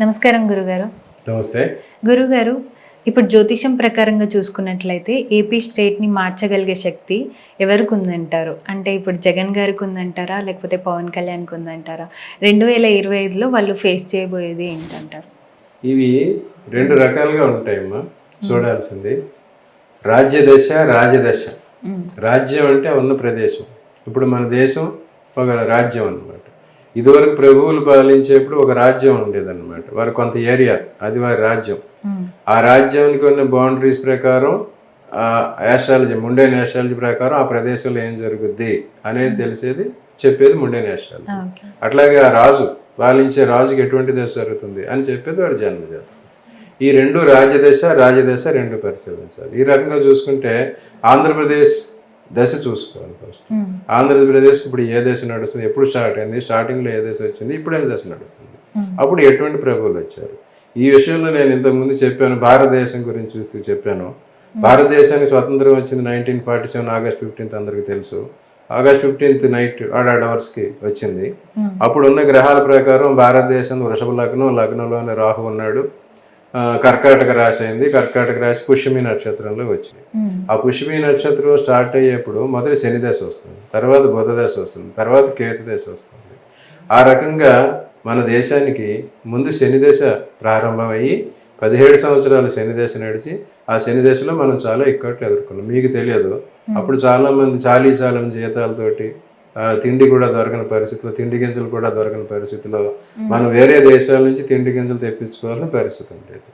నమస్కారం గురుగారు. నమస్తే. గురుగారు ఇప్పుడు జ్యోతిషం ప్రకారంగా చూసుకున్నట్లయితే ఏపీ స్టేట్ని మార్చగలిగే శక్తి ఎవరికి ఉందంటారు అంటే ఇప్పుడు జగన్ గారికి ఉందంటారా లేకపోతే పవన్ కళ్యాణ్కి ఉందంటారా రెండు వేల ఇరవై ఐదులో వాళ్ళు ఫేస్ చేయబోయేది ఏంటంటారు? ఇవి రెండు రకాలుగా ఉంటాయమ్మా. చూడాల్సింది. రాజ్యదశ రాజదశ. రాజ్యం అంటే ఉన్న ప్రదేశం. ఇప్పుడు మన దేశం ఒక రాజ్యం అన్నమాట. ఇదివరకు ప్రభువులు పాలించేప్పుడు ఒక రాజ్యం ఉండేదన్నమాట. వారి కొంత ఏరియా అది వారి రాజ్యం. ఆ రాజ్యానికి ఉన్న బౌండరీస్ ప్రకారం ఆ యాస్ట్రాలజీ ముండే నేషాలజీ ప్రకారం ఆ ప్రదేశంలో ఏం జరుగుద్ది అనేది తెలిసేది చెప్పేది ముండే నేషాలజీ ఓకే. అట్లాగే ఆ రాజు పాలించే రాజుకి ఎటువంటి దశ జరుగుతుంది అని చెప్పేది వాడి జన్మజాతం. ఈ రెండు రాజదశ రాజదశ రెండు పరిశీలించాలి. ఈ రకంగా చూసుకుంటే ఆంధ్రప్రదేశ్ దశ చూసుకోవాలి ఫస్ట్ ఆంధ్రప్రదేశ్ ఇప్పుడు ఏ దశ నడుస్తుంది? ఎప్పుడు స్టార్ట్ అయింది? స్టార్టింగ్లో ఏ దశ వచ్చింది? ఇప్పుడు ఏ దశ నడుస్తుంది? అప్పుడు ఎటువంటి ప్రభువులు వచ్చారు? ఈ విషయంలో నేను ఇంతకుముందు చెప్పాను భారతదేశం గురించి చూస్తూ చెప్పాను. భారతదేశానికి స్వతంత్రం వచ్చింది nineteen forty seven August fifteenth అందరికీ తెలుసు. ఆగస్ట్ ఫిఫ్టీన్త్ నైట్ ఆడాడ్ అవర్స్కి వచ్చింది. అప్పుడు ఉన్న గ్రహాల ప్రకారం భారతదేశం వృషభ లగ్నం లగ్నంలోనే రాహు ఉన్నాడు. కర్కాటక రాశి అయింది. కర్కాటక రాశి పుష్యమి నక్షత్రంలో వచ్చింది. ఆ పుష్యమి నక్షత్రం స్టార్ట్ అయ్యేప్పుడు మొదటి శని దశ వస్తుంది. తర్వాత బుధ దశ వస్తుంది. తర్వాత కేతు దశ వస్తుంది. ఆ రకంగా మన దేశానికి ముందు శని దశ ప్రారంభమయ్యి పదిహేడు సంవత్సరాలు శని దశ నడిచి ఆ శని దశలో మనం చాలా ఇక్కట్లు ఎదుర్కొన్నాం. మీకు తెలియదు. అప్పుడు చాలా మంది చాలీ చాలని జీతాలతోటి తిండి కూడా దొరకని పరిస్థితిలో తిండి గింజలు కూడా దొరకని పరిస్థితిలో మనం వేరే దేశాల నుంచి తిండి గింజలు తెప్పించుకోవాలని పరిస్థితి ఉండేది.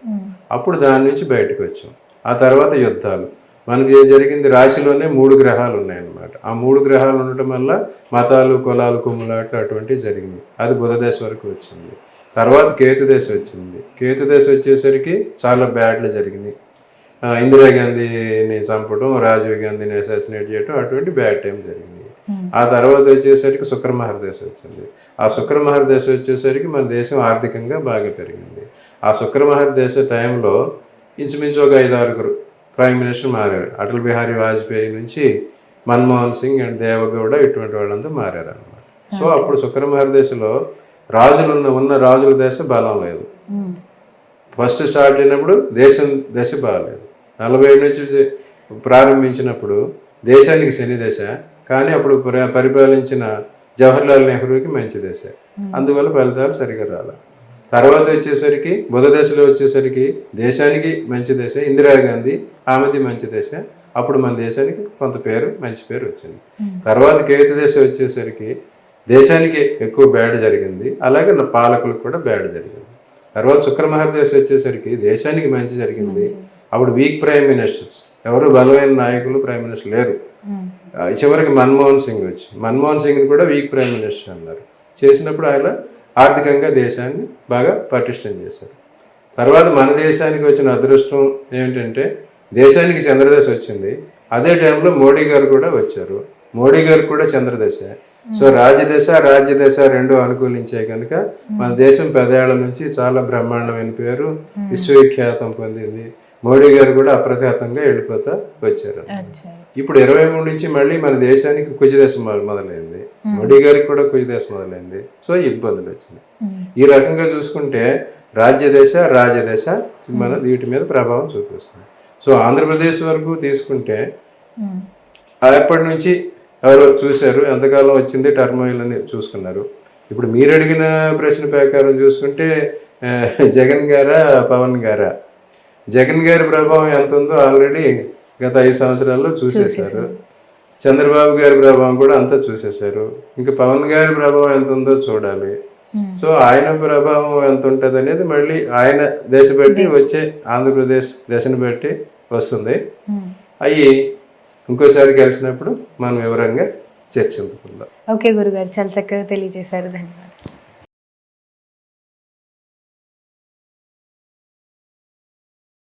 అప్పుడు దాని నుంచి బయటకు వచ్చాం. ఆ తర్వాత యుద్ధాలు. మనకి జరిగింది రాశిలోనే మూడు గ్రహాలు ఉన్నాయన్నమాట. ఆ మూడు గ్రహాలు ఉండటం వల్ల మతాలు కులాలు కుమ్ములాట్లు అటువంటివి జరిగింది అది బుధ వరకు వచ్చింది. తర్వాత కేతు దశ వచ్చింది. కేతు దశ వచ్చేసరికి చాలా బ్యాడ్లు జరిగింది ఇందిరాగాంధీని చంపడం రాజీవ్ గాంధీని అసాసినేట్ చేయడం అటువంటి బ్యాడ్ టైం జరిగింది. ఆ తర్వాత వచ్చేసరికి శుక్రమహర్ దశ వచ్చింది. ఆ శుక్రమహర్ దశ వచ్చేసరికి మన దేశం ఆర్థికంగా బాగా పెరిగింది. ఆ శుక్రమహర్ దశ టైంలో ఇంచుమించు ఒక ఐదు ఆరుగురు ప్రైమ్ మినిస్టర్ మారారు. అటల్ బిహారీ వాజ్పేయి నుంచి మన్మోహన్ సింగ్ అండ్ దేవగౌడ ఇటువంటి వాళ్ళంతా మారారు అనమాట సో అప్పుడు శుక్రమహర్ దశలో రాజులు ఉన్న రాజుల దశ బలం లేదు. ఫస్ట్ స్టార్ట్ అయినప్పుడు దేశం దశ బాగాలేదు నలభై ఏడు నుంచి ప్రారంభించినప్పుడు దేశానికి శని దశ కానీ అప్పుడు పరి- పరిపాలించిన జవహర్లాల్ నెహ్రూకి మంచి దశ. అందువల్ల ఫలితాలు సరిగా రాలే. తర్వాత వచ్చేసరికి బుధ దశలో వచ్చేసరికి దేశానికి మంచి దశ. ఇందిరాగాంధీ ఆమెది మంచి దశ. అప్పుడు మన దేశానికి కొంత పేరు మంచి పేరు వచ్చింది. తర్వాత కేతు దశ వచ్చేసరికి దేశానికి ఎక్కువ బ్యాడ్ జరిగింది. అలాగే నా పాలకులకు కూడా బ్యాడ్ జరిగింది. తర్వాత శుక్రమహర్దశ వచ్చేసరికి దేశానికి మంచి జరిగింది. అప్పుడు వీక్ ప్రైమ్ మినిస్టర్స్. ఎవరు బలమైన నాయకులు ప్రైమ్ మినిస్టర్ లేరు. చివరికి మన్మోహన్ సింగ్ వచ్చి మన్మోహన్ సింగ్ కూడా వీక్ ప్రైమ్ మినిస్టర్ అన్నారు. చేసినప్పుడు ఆయన ఆర్థికంగా దేశాన్ని బాగా పటిష్టం చేశారు. తర్వాత మన దేశానికి వచ్చిన అదృష్టం ఏమిటంటే దేశానికి చంద్రదశ వచ్చింది. అదే టైంలో మోడీ గారు కూడా వచ్చారు. మోడీ గారికి కూడా చంద్రదశ. సో రాజదశ రాజ్యదశ రెండు అనుకూలించాయి కనుక మన దేశం పదేళ్ళ నుంచి చాలా బ్రహ్మాండమైన పేరు విశ్వవిఖ్యాతం పొందింది. మోడీ గారు కూడా అప్రఘాతంగా వెళ్ళిపోతా వచ్చారు. ఇప్పుడు ఇరవై మూడు నుంచి మళ్ళీ మన దేశానికి కుజదశ మొదలైంది. మోడీ గారికి కూడా కుజదశ మొదలైంది. సో ఇబ్బందులు వచ్చినాయి. ఈ రకంగా చూసుకుంటే రాజ్యదశ రాజదశ మన వీటి మీద ప్రభావం చూపిస్తుంది. సో ఆంధ్రప్రదేశ్ వరకు తీసుకుంటే ఆ ఎప్పటి నుంచి ఎవరో చూశారు ఎంతకాలం వచ్చింది టర్మోయిల్ అని చూసుకున్నారు. ఇప్పుడు మీరు అడిగిన ప్రశ్న ప్రకారం చూసుకుంటే జగన్ గారా పవన్ గారా? జగన్ గారి ప్రభావం ఎంత ఉందో ఆల్రెడీ గత ఐదు సంవత్సరాల్లో చూసేశారు. చంద్రబాబు గారి ప్రభావం కూడా అంతా చూసేశారు. ఇంకా పవన్ గారి ప్రభావం ఎంత ఉందో చూడాలి. సో ఆయన ప్రభావం ఎంత ఉంటుంది అనేది మళ్ళీ ఆయన దేశ బట్టి వచ్చే ఆంధ్రప్రదేశ్ దశను బట్టి వస్తుంది. అవి ఇంకోసారి కలిసినప్పుడు మనం వివరంగా చర్చించుకుందాం. ఓకే గురుగారు చాలా చక్కగా తెలియజేశారు. ధన్యవాదాలు.